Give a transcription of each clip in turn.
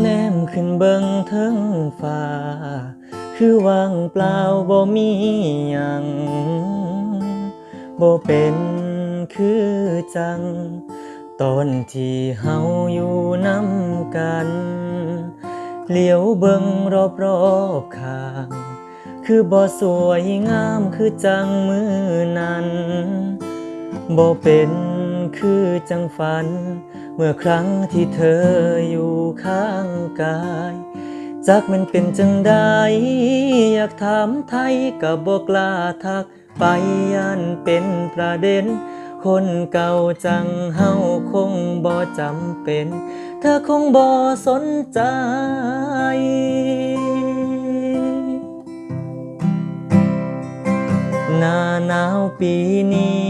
แนมขึ้นเบิงเทิงฟ้า คือว่างเปล่าบ่มีหยังบ่เป็นคือจัง ตอนที่เฮาอยู่น้ำกันเหลียวเบิงรอบรอบๆข้าง คือบ่สวยงามคือจังมือนั้นบ่เป็น คือจังฝัน เมื่อครั้งที่เธออยู่ข้างกาย จักมันเป็นจังใด อยากถามไทยกับบอกลาทัก ไปยันเป็นประเด็น คนเก่าจังเฮาคงบ่จำเป็น เธอคงบ่สนใจ หน้าหนาวปีนี้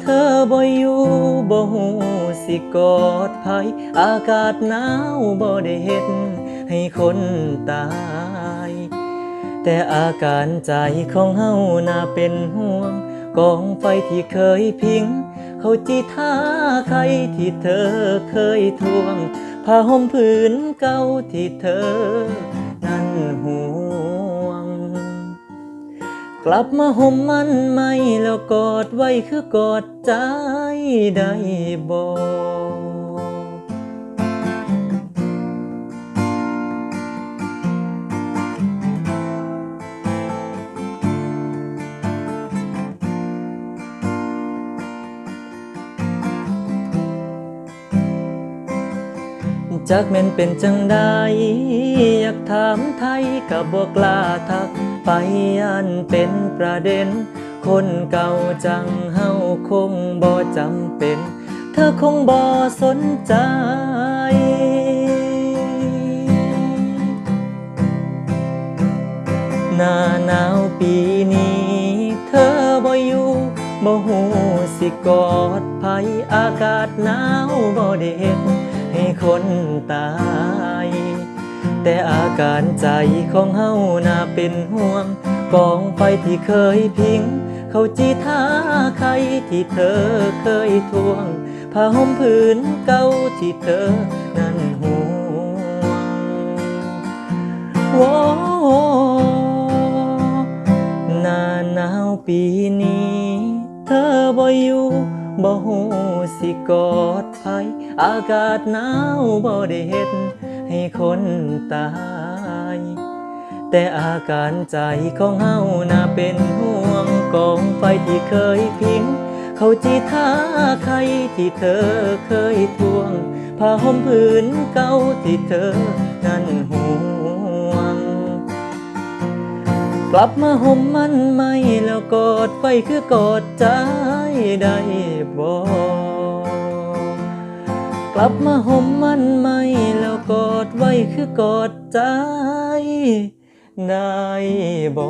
เธอบ่อยู่บ่หูสิกอดไผอากาศหนาวบ่ได้เฮ็ดให้คนตาย แต่อาการใจของเฮาน่าเป็นห่วง กองไฟที่เคยพิง เขาจีท่าใครที่เธอเคยทวงผ้าห่มผืนเก่าที่เธอ นั้นห่วง กลับมาห่มมันไม่แล้วกอดไว้คือกอดใจได้บอกจักแม่นเป็นจังใดอยากถามไทยกับบอกกลาทัก ไปยันเป็นประเด็น คนเก่าจังเฮาคงบ่จำเป็น เธอคงบ่สนใจหน้าหนาวปีนี้ เธอบ่อยู่บ่หูสิกอดไผอากาศหนาวบ่เด็ดให้คนตาย แต่อาการใจของเฮาน่าเป็นห่วง กองไฟที่เคยพิง เขาจีท่าใครที่เธอเคยทวงผ้าห่มผืนเก่าที่เธอนั้นห่วงโอ้หน้าหนาวปีนี้ เธอบ่อยู่บ่หูสิกอดไผอากาศหนาวบ่ได้เฮ็ด ให้คนตาย แต่อาการใจของเฮาน่าเป็นห่วงกองไฟที่เคยพิง เขาจีท่าใครที่เธอเคยทวงผ้าห่มผืนเก่าที่เธอนั้นห่วง กลับมาห่มมันไม่แล้วกอดไฟคือกอดใจได้บ่กลับมาห่มมันไม่แล้ว ดไว้คือกอดใจได้บ่